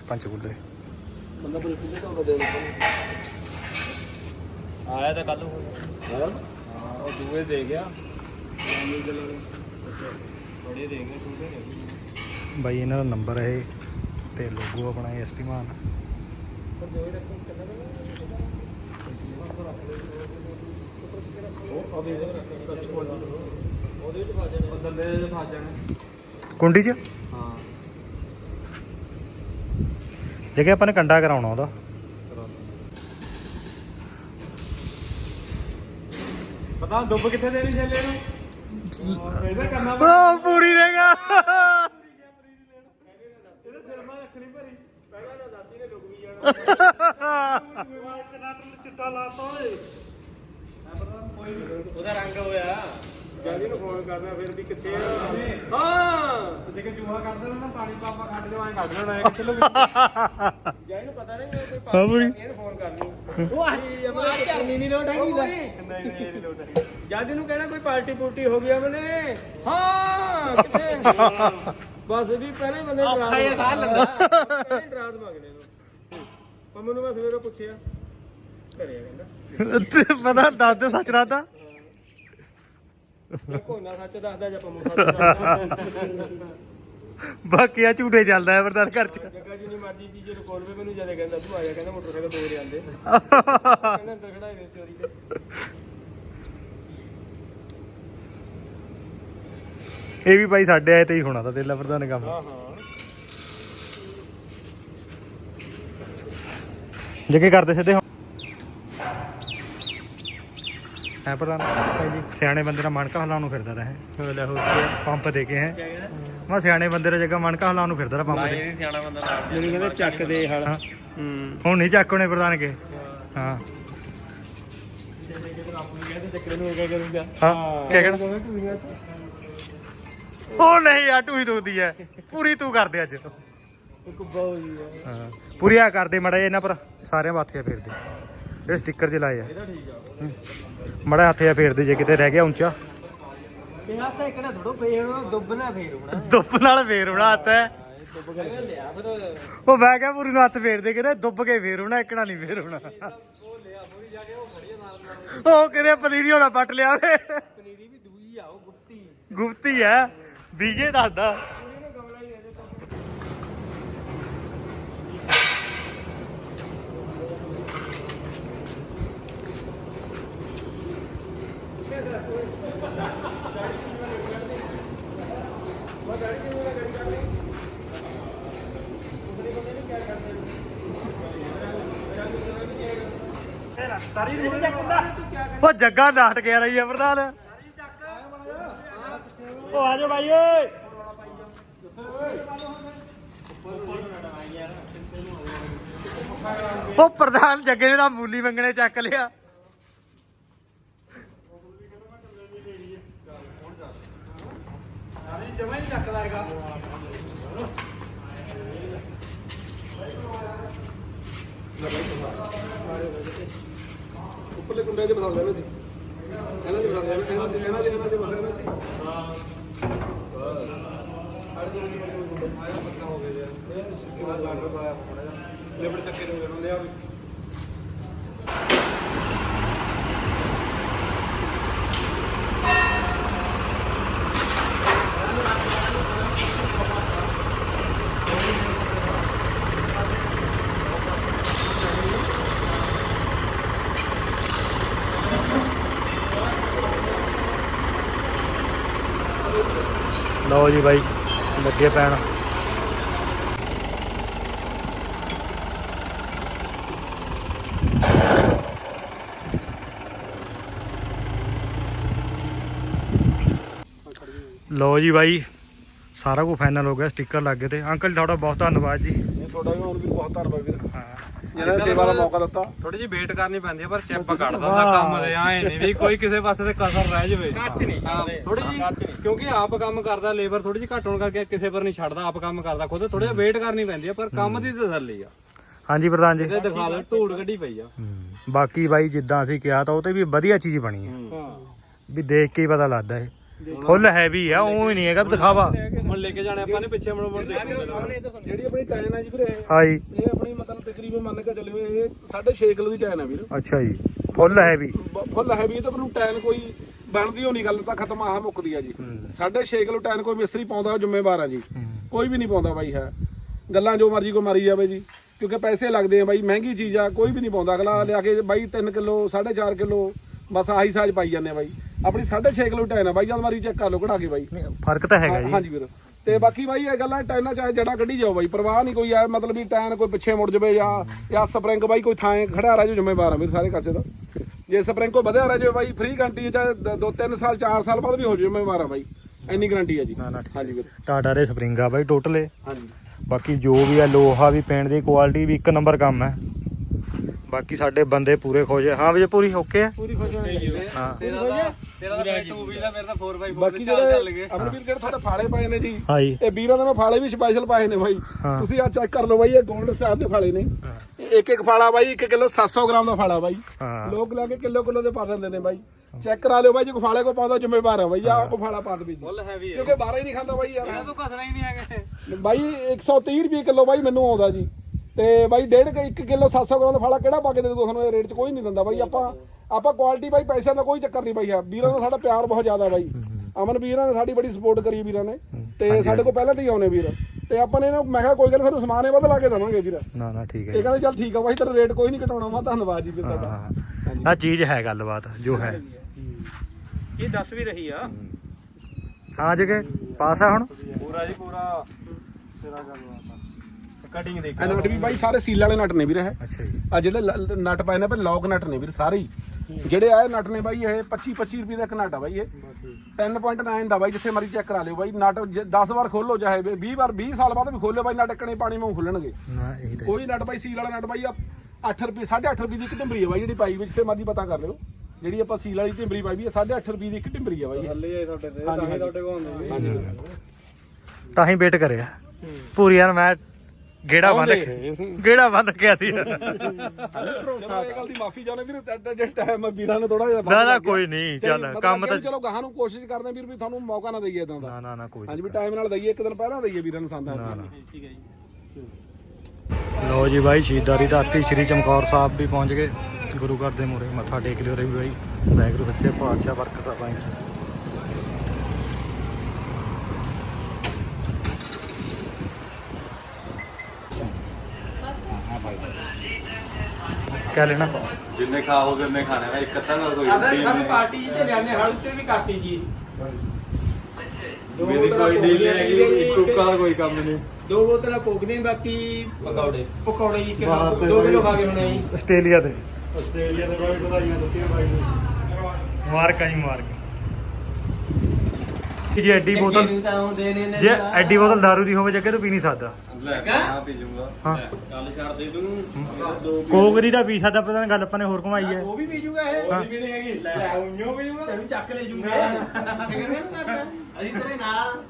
ਪੰਚਕੂਲੇ ਬੰਦਾ ਬੜੇ ਕੁੱਲੇ ਤੋਂ ਆਇਆ ਤਾਂ ਕੱਲ ਹਾਂ ਉਹ ਦੂਏ ਦੇ ਗਿਆ। ਬੜੇ ਦੇ ਗਏ ਛੋਟੇ ਦੇ ਬਾਈ ਇਹਨਾਂ ਦਾ ਨੰਬਰ ਹੈ ਤੇ ਲੋਗੋ ਆਪਣਾ ਐਸਟੀ ਮਾਨ ਉਹਦੇ ਵਿੱਚ ਫਸ ਜਾਣੇ। ਦੰਦੇ ਦੇ ਫਸ ਜਾਣੇ। ਕੁੰਡੀ 'ਚ? ਹਾਂ। ਜੇ ਕਿ ਆਪਾਂ ਨੇ ਕੰਡਾ ਕਰਾਉਣਾ ਉਹਦਾ। ਪਤਾ ਦੁੱਬ ਕਿੱਥੇ ਦੇਣੀ ਛੇਲੇ ਨੂੰ? ਇਹਦਾ ਕਰਨਾ ਉਹ ਪੂਰੀ ਰਹੇਗਾ ਇਹਦੇ ਸਿਰ ਮਾ ਰੱਖਣੀ ਭਰੀ। ਪਹਿਲਾਂ ਤਾਂ ਦਾਦੀ ਨੇ ਲੁਕ ਵੀ ਜਾਣਾ। ਚਿੱਟਾ ਲਾਤਾ ਓਏ। ਉਹਦਾ ਰੰਗ ਹੋਇਆ। ਜਾਨੀ ਨੂੰ ਫੋਨ ਕਰਨਾ ਫਿਰ ਵੀ ਕਿੱਥੇ ਆ। ਹਾਂ। ਤੇ ਜੇ ਚੂਹਾ ਕੱਢ ਦੇਣਾ ਨਾ ਪਾਣੀ ਪਾਪਾ ਕੱਢ ਦੇ ਐਂ ਕੱਢ ਲੈਣਾ ਕਿੱਥੇ ਲੋਕ ਜਾਨੀ ਨੂੰ ਪਤਾ ਨਹੀਂ ਕੋਈ ਇਹਨੂੰ ਫੋਨ ਕਰਨੀ ਉਹ ਅਮਰੇ ਕਰਨੀ ਨਹੀਂ ਲੋਟ ਹੈਗੀ ਨਹੀਂ ਨਹੀਂ ਇਹ ਨਹੀਂ ਲੋਟ ਹੈਗੀ ਜਦ ਇਹਨੂੰ ਕਹਿਣਾ ਕੋਈ ਪਾਰਟੀ ਪੂਰਟੀ ਹੋ ਗਈ ਅਮਨੇ ਹਾਂ ਕਿੱਥੇ? ਬਸ ਵੀ ਪਹਿਲੇ ਬੰਦੇ ਡਰਾ ਔਖਾ ਹੀ ਖਾ ਲੈਂਦਾ ਪਹਿਲੇ ਡਰਾ ਦਵਾਂਗੇ ਇਹਨੂੰ। ਪੰਮੂ ਨੂੰ ਮੈਂ ਸਵੇਰੋਂ ਪੁੱਛਿਆ। ਘਰੇ ਆ ਕਹਿੰਦਾ। ਤੇ ਪਤਾ ਦੱਸ ਦੇ ਸੱਚ ਰਾਤਾ ਇਹ ਕੋਨਾ ਸੱਚ ਦੱਸਦਾ ਜਾਂ ਪੰਮੂ ਸੱਚ ਦੱਸਦਾ। ਬਾਕੀ ਆ ਝੂਠੇ ਚੱਲਦਾ ਹੈ ਵਰਦਾਨ ਘਰ 'ਚ। ਜੱਗਾ ਜਿੰਨੀ ਮਰਜ਼ੀ ਚੀਜ਼ ਰਿਕਾਲ ਵੀ ਮੈਨੂੰ ਜਦੇ ਕਹਿੰਦਾ ਤੂੰ ਆ ਜਾ ਕਹਿੰਦਾ ਮੋਟਰਸਾਈਕਲ ਦੋ ਰੇ ਆਂਦੇ ਕਹਿੰਦਾ ਅੰਦਰ ਖੜਾਏ ਨੇ ਚੋਰੀ ਤੇ। ਇਹ ਵੀ ਭਾਈ ਸਾਡੇ ਆਏ ਤੇ ਹੀ ਹੋਣਾ ਤਾਂ ਤੇਲਾ ਪ੍ਰਧਾਨ ਕੰਮ। ਹਾਂ ਹਾਂ। ਜੇ ਕੀ ਕਰਦੇ ਸਿੱਧੇ ਹੈ ਪ੍ਰਧਾਨ ਸਿਆਣੇ ਬੰਦੇ ਦਾ ਮਣਕਾ ਹਲਾਉਣ ਨੂੰ ਫਿਰਦਾ ਰਹੇ। ਲੈ ਹੋ। ਪੰਪ ਦੇ ਕੇ ਹੈ। ਮੈਂ ਸਿਆਣੇ ਬੰਦੇ ਦਾ ਜਗ੍ਹਾ ਮਣਕਾ ਹਲਾਉਣ ਨੂੰ ਫਿਰਦਾ ਰਿਹਾ ਪੰਪ ਦੇ ਸਿਆਣਾ ਬੰਦਾ ਕਹਿੰਦੇ ਚੱਕ ਦੇ ਹਲ। ਹੁਣ ਨਹੀਂ ਚੱਕਣੇ ਪ੍ਰਧਾਨ ਕੇ। ਹਾਂ। ਉਹ ਨਹੀਂ ਆ ਟੂਈ ਦੁਖਦੀ ਹੈ। ਪੂਰੀ ਤੂੰ ਕਰਦੇ ਅੱਜ। ਪੂਰੀ ਆ ਕਰਦੇ ਮੜਾ ਇਹਨਾਂ ਪਰ। ਸਾਰਿਆਂ ਮਾਥੇ ਫੇਰਦੇ ਜਿਹੜੇ ਸਟicker ਚ ਲਾਏ ਆ। ਇਹਦਾ ਠੀਕ ਆ ਮੜਾ ਹੱਥੇ ਆ ਫੇਰਦੇ ਜੇ ਕਿਤੇ ਰਹਿ ਗਿਆ ਉੱਚਾ। ਇਕੜਾ ਥੋੜੋ ਫੇਰ ਹੋਣਾ ਦੁੱਬਣਾ ਫੇਰ ਹੋਣਾ ਦੁੱਬ ਨਾਲ ਫੇਰ ਹੋਣਾ। ਹੱਥ ਹੈ ਦੁੱਬ ਕਰਕੇ ਲਿਆ ਫਿਰ ਉਹ ਮੈਂ ਕਿਹਾ ਪੂਰੀ ਨੂੰ ਹੱਥ ਫੇਰਦੇ ਕਿਤੇ ਦੁੱਬ ਕੇ ਫੇਰ ਹੋਣਾ ਇੱਕਣਾ ਨਹੀਂ ਫੇਰ ਹੋਣਾ। ਉਹ ਜਾ ਨਾਲ ਨਾਲ ਕਿਤੇ ਪਨੀਰੀ ਹੋਣਾ ਪੱਟ ਲਿਆ ਵੇ। ਪਨੀਰੀ ਵੀ ਦੂਈ ਆ ਉਹ ਗੁੱਤੀ। ਗੁਪਤੀ ਹੈ ਬੀਜੇ ਦੱਸਦਾ ਪੂਰੀ ਨੂੰ ਗਮਲਾ ਹੀ ਇਹਦੇ ਤੋਂ ਉਹ ਜੱਗਾ ਡਾਟ ਗਿਆ ਰਹੀ ਹੈ ਪ੍ਰਧਾਨ ਉਹ ਆ ਜਾ ਭਾਈ ਓਏ। ਉਹ ਪ੍ਰਧਾਨ ਜੱਗੇ ਨੇ ਮੂਲੀ ਮੰਗਣੇ ਚੱਕ ਲਿਆ। ਜਮਾ ਹੀ ਚੱਕਦਾ ਹੈਗਾ ਉੱਪਰਲੇ ਕੁੰਡੇ 'ਚ ਬਸਾ ਲੈਣਾ ਜੀ ਇਹਨਾਂ 'ਚ ਬਸਾ ਲੈਣਾ ਇਹਨਾਂ 'ਚ ਇਹਨਾਂ 'ਚ ਇਹਨਾਂ 'ਚ ਬਸਾ ਲੈਣਾ ਹਾਂ ਬਸ ਅੜ ਦੋ ਮਿੰਟ ਆਇਆ ਪੱਕਾ ਹੋ ਗਿਆ ਜੀ ਇਹ ਸਿੱਕੇ ਦਾ ਗਾਂਡਰ ਪਾਇਆ ਥੋੜਾ ਜਿਹਾ ਲੇਬਰ ਚੱਕੇ ਦੇ ਹੋ ਲਿਆ ਵੀ ਲਓ ਜੀ ਬਾਈ, ਲੱਗੇ ਪੈਣ। ਲਓ ਜੀ ਬਾਈ, ਸਾਰਾ ਕੁਝ ਫਾਈਨਲ ਹੋ ਗਿਆ ਸਟicker ਲੱਗ ਗਏ ਤੇ। ਅੰਕਲ ਤੁਹਾਡਾ ਬਹੁਤ ਧੰਨਵਾਦ ਜੀ। ਤੁਹਾਡਾ ਵੀ ਬਹੁਤ ਧੰਨਵਾਦ ਵੀਰ। ਜਿਹਨਾਂ ਨੇ ਸੇਵਾ ਦਾ ਮੌਕਾ ਦਿੱਤਾ। ਥੋੜੀ ਜਿਹੀ ਵੇਟ ਕਰਨੀ ਪੈਂਦੀ ਹੈ ਪਰ ਚਿੱਪ ਕੱਢਦਾ ਹੁੰਦਾ ਕੰਮ ਦੇ ਆਏ ਨਹੀਂ ਵੀ ਕੋਈ ਕਿਸੇ ਪਾਸੇ ਤੇ ਕਸਰ ਰਹਿ ਜਾਵੇ। ਕੱਚ ਨਹੀਂ ਛੱਡਦੇ। ਥੋੜੀ ਜੀ ਕਿਉਂਕਿ ਆਪ ਕੰਮ ਕਰਦਾ ਲੇਬਰ ਥੋੜੀ ਜਿਹੀ ਘੱਟ ਹੋਣ ਕਰਕੇ ਕਿਸੇ ਪਰ ਨਹੀਂ ਛੱਡਦਾ ਆਪ ਕੰਮ ਕਰਦਾ ਖੁਦ ਥੋੜਾ ਜਿਹਾ ਵੇਟ ਕਰਨੀ ਪੈਂਦੀ ਹੈ ਪਰ ਕੰਮ ਦੀ ਤਸੱਲੀ ਆ। ਹਾਂਜੀ ਪ੍ਰਧਾਨ ਜੀ। ਇਹਦੇ ਦਿਖਾ ਦੇ ਢੂੜ ਕੱਢੀ ਪਈ ਆ। ਬਾਕੀ ਬਾਈ ਜਿੱਦਾਂ ਅਸੀਂ ਕਿਹਾ ਤਾਂ ਉਹ ਤੇ ਵੀ ਵਧੀਆ ਚੀਜ਼ ਬਣੀ ਹੈ ਹਾਂ। ਵੀ ਦੇਖ ਕੇ ਹੀ ਪਤਾ ਲੱਗਦਾ ਇਹ। ਫੁੱਲ ਹੈਵੀ ਆ ਉਹ ਹੀ ਨਹੀਂ ਹੈਗਾ ਦਿਖਾਵਾ। ਹੁਣ ਲੈ ਕੇ ਜਾਣੇ ਆਪਾਂ ਨੇ ਪਿੱਛੇ ਮੁੜ ਮੁੜ ਦੇਖੋ ਜਿਹੜੀ ਆਪਣੀ ਟਾਈਨ ਹੈ ਜੀ ਵੀਰੇ ਹਾਂਜੀ। ਇਹ ਆਪਣੀ ਮਤਲਬ ਤਕਰੀਬਨ ਮੰਨ ਕੇ ਚੱਲਿਓ ਇਹ 6.5 ਕਿਲੋ ਦੀ ਟਾਈਨ ਹੈ ਵੀਰ। ਅੱਛਾ ਜੀ ਫੁੱਲ ਹੈਵੀ। ਫੁੱਲ ਹੈਵੀ ਤਾਂ ਮੈਨੂੰ ਟਾਈਨ ਕੋਈ ਬਣਦੀ ਹੋਣੀ ਗੱਲ ਤਾਂ ਖਤਮ ਆਹ ਮੁੱਕਦੀ ਆ ਜੀ। 6.5 ਕਿਲੋ ਟਾਈਨ ਕੋਈ ਮਿਸਤਰੀ ਪਾਉਂਦਾ ਜ਼ਿੰਮੇਵਾਰ ਆ ਜੀ। ਕੋਈ ਵੀ ਨਹੀਂ ਪਾਉਂਦਾ ਬਾਈ ਹੈ। ਗੱਲਾਂ ਜੋ ਮਰਜ਼ੀ ਕੋ ਮਾਰੀ ਜਾਵੇ ਜੀ ਕਿਉਂਕਿ ਪੈਸੇ ਲੱਗਦੇ ਆ ਬਾਈ ਮਹਿੰਗੀ ਚੀਜ਼ ਆ ਕੋਈ ਵੀ ਨਹੀਂ ਪਾਉਂਦਾ। ਅਗਲਾ ਲਿਆ ਕੇ ਬਾਈ 3 ਕਿਲੋ 4.5 ਕਿਲੋ ਬਸ ਆਹੀ ਸਾਜ ਪਾਈ ਜਾਂਦੇ ਆ ਬਾਈ। ਆਪਣੀ 6.5 ਕਿਲੋ ਟਾਈਨ ਆ ਬਾਈ ਜਦ ਮਾਰੀ ਚੈੱਕ ਕਰ ਲਓ ਕਢਾ ਕੇ ਬਾਈ। ਫ਼ਰਕ ਤਾਂ ਹੈਗਾ ਜੀ। ਹਾਂਜੀ ਵੀਰ। ਤੇ ਬਾਕੀ ਬਾਈ ਇਹ ਗੱਲਾਂ ਟਾਈਨਾਂ ਚਾਹੇ ਜੜਾ ਕੱਢੀ ਜਾਓ ਬਾਈ ਪਰਵਾਹ ਨਹੀਂ ਕੋਈ ਆ ਮਤਲਬ ਵੀ ਟਾਈਨ ਕੋਈ ਪਿੱਛੇ ਮੁੜ ਜਾਵੇ ਜਾਂ ਜਾਂ ਸਪਰਿੰਗ ਬਾਈ ਕੋਈ ਥਾਂ ਖੜਾ ਰਹਿ ਜੋ ਜ਼ਿੰਮੇਵਾਰ ਆ ਵੀਰ ਸਾਰੇ ਕਾਸੇ ਦਾ ਜੇ ਸਪਰਿੰਗ ਕੋਈ ਵਧਿਆ ਰਹਿ ਜਾਵੇ ਬਾਈ ਫ੍ਰੀ ਗਾਰੰਟੀ ਚਾਹੇ 2-3 ਸਾਲ 4 ਸਾਲ ਬਾਅਦ ਵੀ ਹੋ ਜਾਵੇ ਜ਼ਿੰਮੇਵਾਰ ਆ ਬਾਈ। ਇੰਨੀ ਗਾਰੰਟੀ ਆ ਜੀ। ਹਾਂਜੀ ਵੀਰ। ਟਾਟਾ ਦੇ ਸਪਰਿੰਗ ਆ ਬਾਈ ਟੋਟਲੇ ਹਾਂਜੀ। ਬਾਕੀ ਜੋ ਵੀ ਆ ਲੋਹਾ ਵੀ ਪੈਣ ਦੀ ਕੁਆਲਿਟੀ ਵੀ ਇੱਕ ਨੰਬਰ ਕੰਮ ਹੈ ਬਾਕੀ ਸਾਡੇ ਬੰਦੇ ਪੂਰੇ ਆ। ਹਾਂ ਵੀ ਪੂਰੀ ਓਕੇ ਆ। ਪੂਰੀ ਖੁਸ਼ ਹੋਣੀ ਹਾਂ। ਤੇਰਾ ਦਾ ਤੇਰਾ ਦਾ 2 ਵੀਲ ਆ ਮੇਰਾ ਤਾਂ 4x4 ਬਾਕੀ ਜਿਹੜੇ ਅਮਰ ਵੀਰ ਜਿਹੜੇ ਤੁਹਾਡੇ ਫਾਲੇ ਪਏ ਨੇ ਜੀ ਹਾਂਜੀ ਇਹ ਵੀਰਾਂ ਦੇ ਮੈਂ ਫਾਲੇ ਵੀ ਸਪੈਸ਼ਲ ਪਾਏ ਨੇ ਬਾਈ। ਹਾਂ। ਤੁਸੀਂ ਆ ਚੈੱਕ ਕਰ ਲਓ ਬਾਈ ਇਹ 골ਡ ਸਟਾਰ ਦੇ ਫਾਲੇ ਨੇ। ਇੱਕ ਇੱਕ ਫਾਲਾ ਬਾਈ 1 ਕਿਲੋ 700 ਗ੍ਰਾਮ ਦਾ ਫਾਲਾ ਬਾਈ। ਹਾਂ। ਲੋਕ ਲਾ ਕੇ ਕਿਲੋ ਕਿਲੋ ਦੇ ਪਾ ਦਿੰਦੇ ਨੇ ਬਾਈ। ਚੈੱਕ ਕਰਾ ਲਿਓ ਬਾਈ ਜੇ ਫਾਲੇ ਕੋ ਪਾਉਂਦਾ ਜ਼ਿੰਮੇਵਾਰ ਆ ਬਾਈ। ਆ ਉਹ ਫਾਲਾ ਪਾ ਦੇ ਹੈਵੀ ਹੈ ਕਿਉਂਕਿ ਬਾਹਰ ਹੀ ਨਹੀਂ ਖਾਂਦਾ ਬਾਈ ਯਾਰ। ਇਹਨਾਂ ਤੋਂ ਘਸਣਾ ਹੀ ਨਹੀਂ ਹੈਗੇ ਬਾਈ 130 ਰੁਪਏ ਕਿਲੋ ਬਾਈ ਮੈਨੂੰ ਆਉਂਦਾ ਜੀ। ਤੇ ਬਾਈ ਡੇਢ ਕੇ 1 ਕਿਲੋ 700 ਗ੍ਰਾਮ ਦਾ ਫਾਲਾ ਕਿਹੜਾ ਪਾ ਕੇ ਦੇ ਦੂ ਤੁਹਾਨੂੰ ਇਹ ਰੇਟ 'ਚ ਕੋਈ ਨਹੀਂ ਦਿੰਦਾ ਬਾਈ। ਆਪਾਂ ਆਪਾਂ ਕੁਆਲਿਟੀ ਬਾਈ ਪੈਸਿਆਂ ਦਾ ਕੋਈ ਚੱਕਰ ਨਹੀਂ ਬਾਈ ਆ। ਵੀਰਾਂ ਦਾ ਸਾਡਾ ਪਿਆਰ ਬਹੁਤ ਜ਼ਿਆਦਾ ਬਾਈ। ਅਮਨ ਵੀਰਾਂ ਨੇ ਸਾਡੀ ਬੜੀ ਸਪੋਰਟ ਕਰੀ ਵੀਰਾਂ ਨੇ। ਤੇ ਸਾਡੇ ਕੋਲ ਪਹਿਲਾਂ ਤੋਂ ਹੀ ਆਉਨੇ ਵੀਰ। ਤੇ ਆਪਾਂ ਨੇ ਇਹਨੂੰ ਮੈਂ ਕਿਹਾ ਕੋਈ ਗੱਲ ਤੁਹਾਨੂੰ ਸਮਾਨ ਇਹ ਵੱਧ ਲਾ ਕੇ ਦੇਵਾਂਗੇ ਵੀਰ। ਨਾ ਨਾ ਠੀਕ ਹੈ ਇਹ ਜੀ। ਕਹਿੰਦੇ ਚੱਲ ਠੀਕ ਆ ਬਾਈ ਤੇਰਾ ਰੇਟ ਕੋਈ ਨਹੀਂ ਘਟਾਉਣਾ ਮੈਂ ਧੰਨਵਾਦ ਜੀ ਵੀਰ ਤੁਹਾਡਾ। ਆ ਚੀਜ਼ ਹੈ ਗੱਲਬਾਤ ਜੋ ਹੈ। ਇਹ ਦੱਸ ਵੀ ਰਹੀ ਆ। ਹਾਂ ਜਗੇ ਪਾਸ ਆ ਹੁਣ। ਪੂਰਾ ਜੀ ਪੂਰਾ। ਸਿਰਾ ਗੱਲਬਾਤ ਕਟਿੰਗ ਦੇਖ ਇਹ ਨਟ ਵੀ ਬਾਈ ਸਾਰੇ ਸੀਲ ਵਾਲੇ ਨਟ ਨੇ ਵੀਰ ਇਹ। ਅੱਛਾ ਜੀ। ਆ ਜਿਹੜੇ ਲ- ਨਟ ਪਏ ਨੇ ਪਏ ਲੌਕ ਨਟ ਨੇ ਵੀਰ ਸਾਰੇ ਹੀ। ਜਿਹੜੇ ਆਏ ਨਟ ਨੇ ਬਾਈ ਇਹ 25 25 ਰੁਪਏ ਦਾ ਇੱਕ ਨਟ ਆ ਬਾਈ ਇਹ। 10.9 ਦਾ ਬਾਈ ਜਿੱਥੇ ਮਰਜ਼ੀ ਚੈੱਕ ਕਰਾ ਲਿਓ ਬਾਈ। ਨਟ 10 ਵਾਰ ਖੋਲੋ ਚਾਹੇ 20 ਵਾਰ 20 ਸਾਲ ਬਾਅਦ ਵੀ ਖੋਲਿਓ ਬਾਈ ਨਟ ਇੱਕਣੇ ਪਾਣੀ ਵਾਂਗ ਖੁੱਲਣਗੇ ਨਾ ਇਹੀ ਤਾਂ ਕੋਈ ਨਟ ਬਾਈ ਸੀਲ ਵਾਲਾ ਨਟ ਬਾਈ ਆ 8 ਰੁਪਏ 8.5 ਰੁਪਏ ਦੀ ਇੱਕ ਟਿੰਬਰੀ ਹੈ ਬਾਈ ਜਿਹੜੀ ਪਾਈ ਵਿੱਚ ਤੇ ਮਰਜ਼ੀ ਪਤਾ ਕਰ ਲਿਓ। ਜਿਹੜੀ ਆਪਾਂ ਸੀਲ ਵਾਲੀ ਟਿੰਬਰੀ ਪਾਈ ਵੀ ਹੈ 8.5 ਰੁਪਏ ਦੀ ਇੱਕ ਟਿੰਬਰੀ ਹੈ ਬਾਈ ਇਹ। ਥੱਲੇ ਆਏ ਤੁਹਾਡੇ ਤੇ ਤਾਂ ਹੀ ਤੁਹਾਡੇ ਕੋਲ ਆਉਂਦੇ ਹਾਂਜੀ। ਤਾਂ ਹੀ ਵੇਟ ਕਰਿਆ। ਪੂਰੀ ਯਾਰ ਮੈਂ ਗੇੜਾ ਬੰਦ ਗੇੜਾ ਬੰਦ ਗਿਆ ਸੀ ਚਲੋ ਇਹ ਗੱਲ ਦੀ ਮਾਫੀ ਚਾਹੁੰਦੇ ਵੀਰ ਤੁਹਾਡਾ ਜਿਹੜਾ ਟਾਈਮ ਆ ਵੀਰਾਂ ਨੇ ਥੋੜਾ ਜਿਹਾ ਵੱਧ ਨਾ ਨਾ ਲੱਗ ਗਿਆ। ਕੋਈ ਨਹੀਂ ਤੇ ਚੱਲ ਮਤਲਬ ਕੰਮ ਅੱਗੇ ਤਾਂ ਵੀ ਚਲੋ ਗਾਹਾਂ ਨੂੰ ਕੋਸ਼ਿਸ਼ ਕਰਦੇ ਹਾਂ ਵੀਰ ਵੀ ਤੁਹਾਨੂੰ ਮੌਕਾ ਨਾ ਦਈਏ ਇਦਾਂ ਦਾ। ਨਾ ਨਾ ਨਾ ਕੋਈ ਹਾਂਜੀ ਵੀ ਟਾਈਮ ਨਾਲ ਦਈਏ ਇੱਕ ਦਿਨ ਪਹਿਲਾਂ ਦਈਏ ਵੀਰਾਂ ਨੂੰ ਸੰਦਾਂ ਨਾ, ਨਾ। ਠੀਕ ਹੈ ਜੀ ਲੋ ਜੀ ਬਾਈ ਸ਼ਹੀਦਾਰੀ ਧਰਤੀ ਸ੍ਰੀ ਚਮਕੌਰ ਸਾਹਿਬ ਵੀ ਪਹੁੰਚ ਗਏ। ਗੁਰੂ ਘਰ ਦੇ ਮੂਹਰੇ ਮੱਥਾ ਟੇਕ ਲਿਓ ਰੇ ਬਾਈ। ਵਾਹਿਗੁਰੂ ਸੱਚੇ ਪਾਤਸ਼ਾਹ ਬਰਕਤ ਪਾਈ ਕਿਆ ਲੈਣਾ ਜਿੰਨੇ ਖਾਓ ਜਿੰਨੇ ਖਾਣੇ ਦਾ ਇੱਕ ਅੱਧਾ ਦਾ ਕੋਈ ਅਸਾਂ ਸਾਨੂੰ ਪਾਰਟੀ ਜੀ ਤੇ ਲਿਆਨੇ ਹਲ ਤੇ ਵੀ ਕਾਟੀ ਜੀ। ਦੋ ਮੇਰੀ ਕੋਈ ਡੀਲ ਨਹੀਂ ਹੈਗੀ ਇੱਕ ਕੁੱਕਾ ਦਾ ਕੋਈ ਕੰਮ ਨਹੀਂ। ਦੋ ਬੋਤਲਾਂ ਕੋਕ ਦੀਆਂ ਬਾਕੀ ਪਕੌੜੇ। ਪਕੌੜੇ ਜੀ ਕਿਲੋ ਤੇ 2 ਕਿਲੋ ਖਾ ਕੇ ਹੁਣੇ ਜੀ। ਆਸਟ੍ਰੇਲੀਆ ਤੇ ਆਸਟ੍ਰੇਲੀਆ ਦੇ ਬਾਈ ਵਧਾਈਆਂ ਦਿੱਤੀਆਂ ਬਾਈ ਨੂੰ। ਮਾਰਕ ਆਈ ਮਾਰਕ ਜੇ ਐਡੀ ਬੋਤਲ ਨੇ ਜੇ ਐਡੀ ਬੋਤਲ दारू ਦੀ ਹੋਵੇ ਜੱਗੇ ਤੂੰ ਪੀ ਨਹੀਂ ਸਕਦਾ। ਲੈ ਆ ਪੀ ਜੂਗਾ ਹਾਂ। ਗੱਲ ਛੱਡ ਦੇ ਤੂੰ। ਕੋਕ ਦੀ ਪੀ ਸਕਦਾ ਪਤਾ ਨਹੀਂ ਗੱਲ ਆਪਾਂ ਨੇ ਹੋਰ ਘੁਮਾਈ ਹੈ। ਉਹ ਵੀ ਪੀ ਜੂਗਾ ਇਹ। ਹਾਂ। ਵੀ ਨਹੀਂ ਹੈਗੀ। ਲੈ ਉਈਓ ਪੀ ਜੂਗਾ ਤੈਨੂੰ ਚੱਕ ਲੈ ਜੂਗਾ। ਅਸੀਂ ਤੇਰੇ ਨਾਲ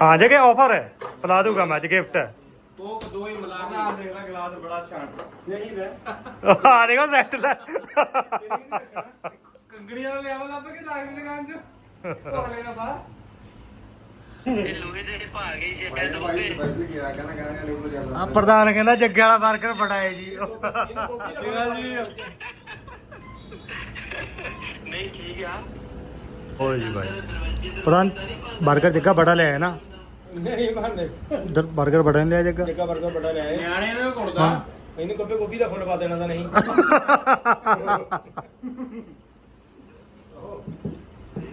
ਹਾਂ ਜਗੇ ਆਫਰ ਹੈ ਪਲਾ ਦੂਗਾ ਮੈਂ ਅੱਜ ਗਿਫਟ ਕੋਕ ਦੋ ਹੀ ਮਿਲਾ ਨਾ ਦੇਖ ਲੈ ਗਲਾਸ ਬੜਾ ਛਾਣ ਨਹੀਂ ਲੈ ਆ ਦੇਖੋ ਸੈੱਟ ਲੈ। ਕੰਗੜੀ ਵਾਲਾ ਲਿਆਵਾ ਲੱਭ ਕੇ ਲਾਗ ਦੀ ਦੁਕਾਨ 'ਚ। ਉਹ ਲੈਣਾ ਬਾ ਪ੍ਰਧਾਨ ਕਹਿੰਦਾ ਜੱਗੇ ਵਾਲਾ ਵਰਕਰ ਬੜਾਏ ਜੀ। ਨਹੀਂ ਠੀਕ ਆ। ਓਏ ਜੀ ਭਾਈ। ਪ੍ਰਧਾਨ ਬਰਗਰ ਜੱਗਾ ਬੜਾ ਲਿਆ ਹੈ ਨਾ। ਨਹੀਂ ਬੰਦੇ ਇਧਰ 버ਗਰ ਬੜਾ ਲਿਆ ਜੱਗਾ। ਜੱਗਾ 버ਗਰ ਬੜਾ ਲਿਆ ਨਿਆਣੇ ਨੂੰ ਕੁੜਦਾ ਇਹਨੂੰ ਕੱਪੇ ਗੋਭੀ ਦਾ ਫੁੱਲ ਪਾ ਦੇਣਾ ਤਾਂ ਨਹੀਂ।